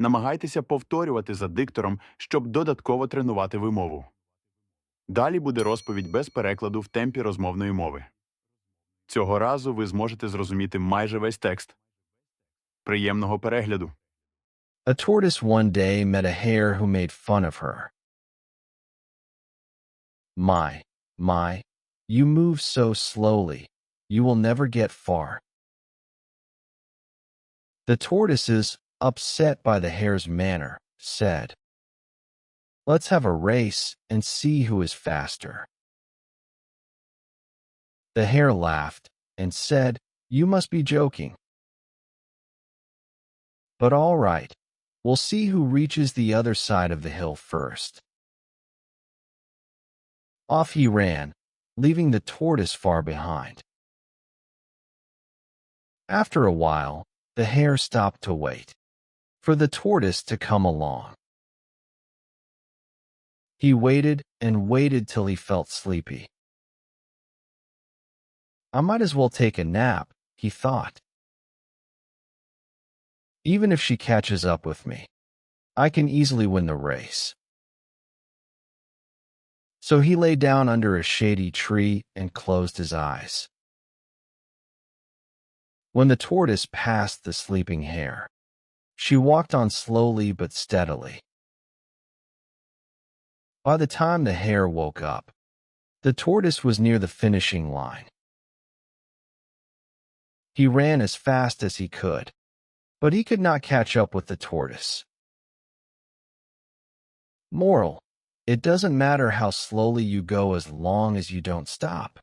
Намагайтеся повторювати за диктором, щоб додатково тренувати вимову. Далі буде розповідь без перекладу в темпі розмовної мови. Цього разу ви зможете зрозуміти майже весь текст. Приємного перегляду! A tortoise one day met a hare who made fun of her. My, my, you move so slowly, you will never get far. The tortoises, upset by the hare's manner, said, Let's have a race and see who is faster. The hare laughed and said, You must be joking. But all right, we'll see who reaches the other side of the hill first. Off he ran, leaving the tortoise far behind. After a while, the hare stopped to wait for the tortoise to come along. He waited and waited till he felt sleepy. I might as well take a nap, he thought. Even if she catches up with me, I can easily win the race. So he lay down under a shady tree and closed his eyes. When the tortoise passed the sleeping hare, she walked on slowly but steadily. By the time the hare woke up, the tortoise was near the finishing line. He ran as fast as he could, but he could not catch up with the tortoise. Moral It doesn't matter how slowly you go as long as you don't stop.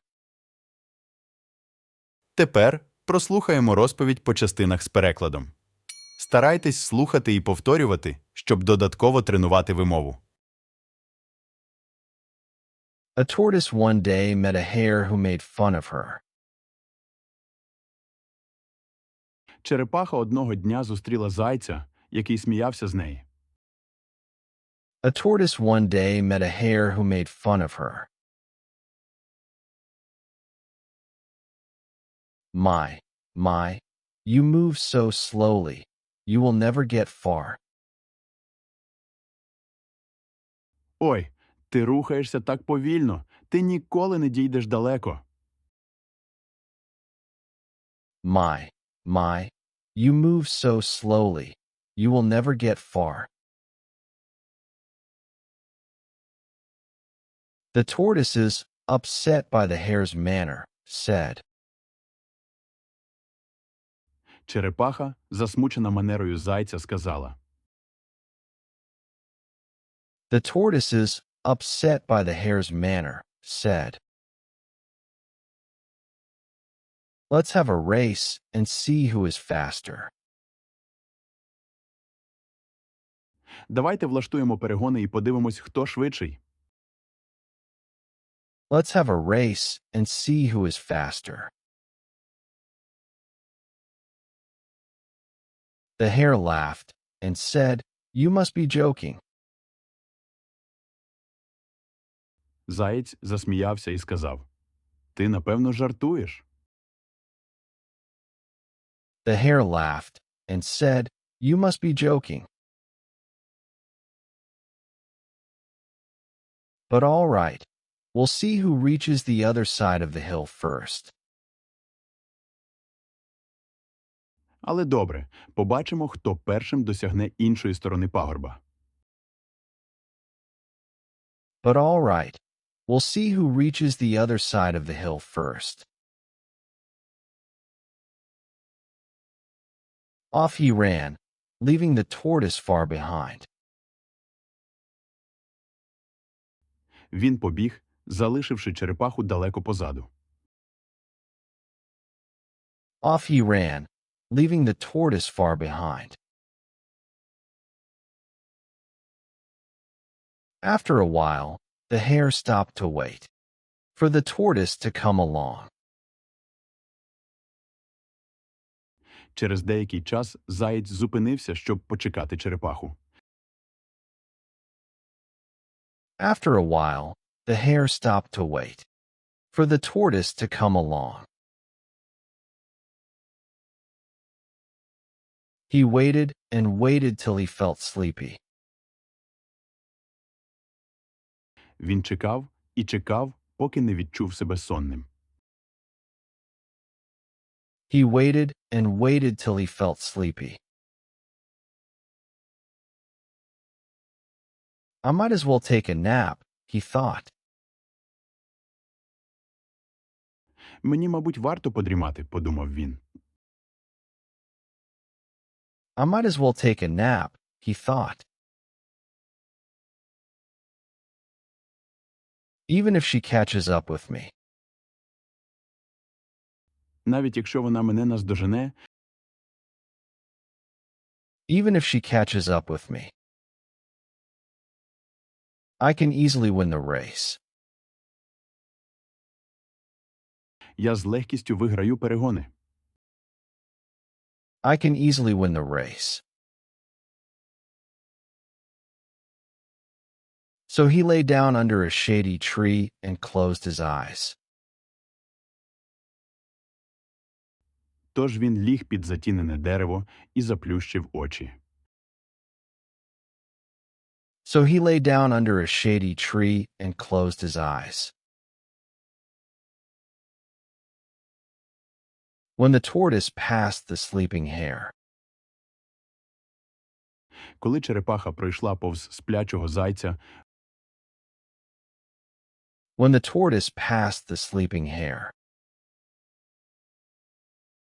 Тепер прослухаємо розповідь по частинах з перекладом. Старайтесь слухати і повторювати, щоб додатково тренувати вимову. A tortoise one day met a hare who made fun of her. Черепаха одного дня зустріла зайця, який сміявся з неї. A tortoise one day met a hare who made fun of her. My, my, you move so slowly, you will never get far. Ой, ти рухаєшся так повільно, ти ніколи не дійдеш далеко. My, my, you move so slowly, you will never get far. The tortoises, upset by the hare's manner, said, Черепаха, засмучена манерою зайця, сказала. The tortoises, upset by the hare's manner, said, Let's have a race and see who is faster. Давайте влаштуємо перегони і подивимось, хто швидший. Let's have a race and see who is faster. The hare laughed and said, You must be joking. Заєць засміявся і сказав. Ти, напевно, жартуєш. The hare laughed and said, You must be joking. But all right, we'll see who reaches the other side of the hill first. Але добре, побачимо, хто першим досягне іншої сторони пагорба. But all right, we'll see who reaches the other side of the hill first. Off he ran, leaving the tortoise far behind. Він побіг, залишивши черепаху далеко позаду. Off he ran, leaving the tortoise far behind. After a while, the hare stopped to wait for the tortoise to come along. Через деякий час заєць зупинився, щоб почекати черепаху. After a while, the hare stopped to wait for the tortoise to come along. He waited and waited till he felt sleepy. Він чекав і чекав, поки не відчув себе сонним. He waited and waited till he felt sleepy. I might as well take a nap, he thought. Мені, мабуть, варто подрімати, подумав він. I might as well take a nap, he thought. Even if she catches up with me, Навіть якщо вона мене наздожене, even if she catches up with me, I can easily win the race. я з легкістю виграю перегони. I can easily win the race. So he lay down under a shady tree and closed his eyes. Тож він ліг під затінене дерево і заплющив очі. So he lay down under a shady tree and closed his eyes. When the tortoise passed the sleeping hare, Коли черепаха пройшла повз сплячого зайця, when the tortoise passed the sleeping hare,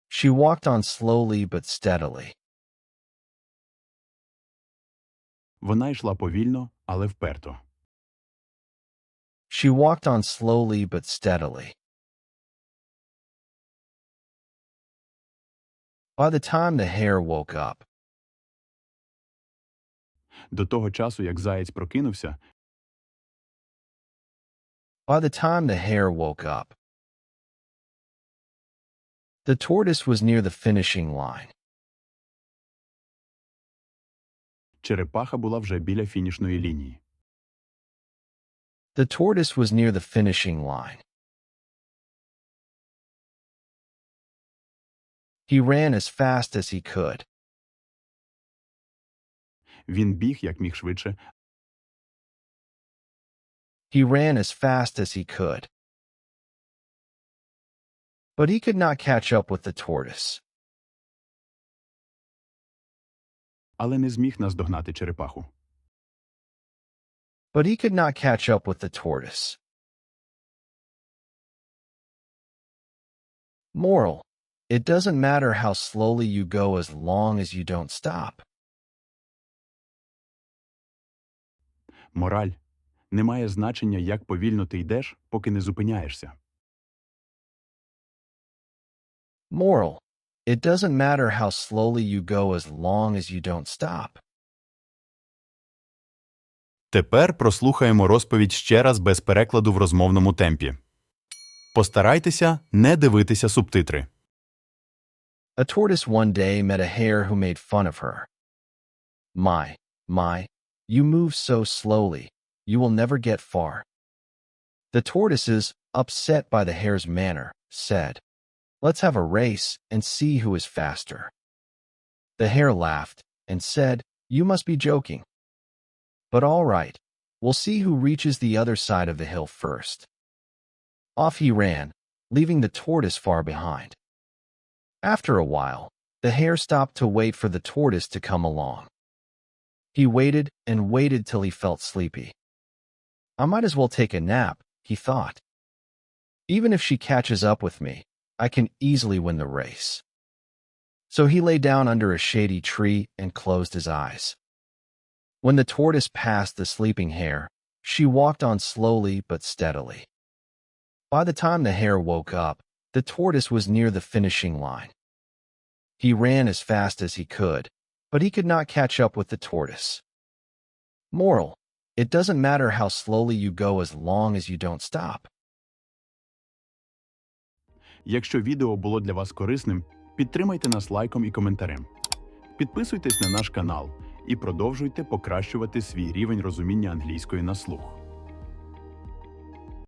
she walked on slowly but steadily. вона йшла повільно, але вперто. She walked on slowly but steadily. By the time the hare woke up, До того часу, як заєць прокинувся, by the time the hare woke up, the tortoise was near the finishing line. черепаха була вже біля фінішної лінії. The tortoise was near the finishing line. He ran as fast as he could. Він біг як міг швидше, He ran as fast as he could. But he could not catch up with the tortoise. але не зміг наздогнати черепаху. But he could not catch up with the tortoise. Moral. It doesn't matter how slowly you go as long as you don't stop. Мораль. Немає значення, як повільно ти йдеш, поки не зупиняєшся. Moral. It doesn't matter how slowly you go as long as you don't stop. Тепер прослухаємо розповідь ще раз без перекладу в розмовному темпі. Постарайтеся не дивитися субтитри. A tortoise one day met a hare who made fun of her. My, my, you move so slowly, you will never get far. The tortoises, upset by the hare's manner, said, Let's have a race and see who is faster. The hare laughed and said, You must be joking. But all right, we'll see who reaches the other side of the hill first. Off he ran, leaving the tortoise far behind. After a while, the hare stopped to wait for the tortoise to come along. He waited and waited till he felt sleepy. I might as well take a nap, he thought. Even if she catches up with me, I can easily win the race. So he lay down under a shady tree and closed his eyes. When the tortoise passed the sleeping hare, she walked on slowly but steadily. By the time the hare woke up, the tortoise was near the finishing line. He ran as fast as he could, but he could not catch up with the tortoise. Moral. It doesn't matter how slowly you go as long as you don't stop. Якщо відео було для вас корисним, підтримайте нас лайком і коментарем. Підписуйтесь на наш канал і продовжуйте покращувати свій рівень розуміння англійської на слух.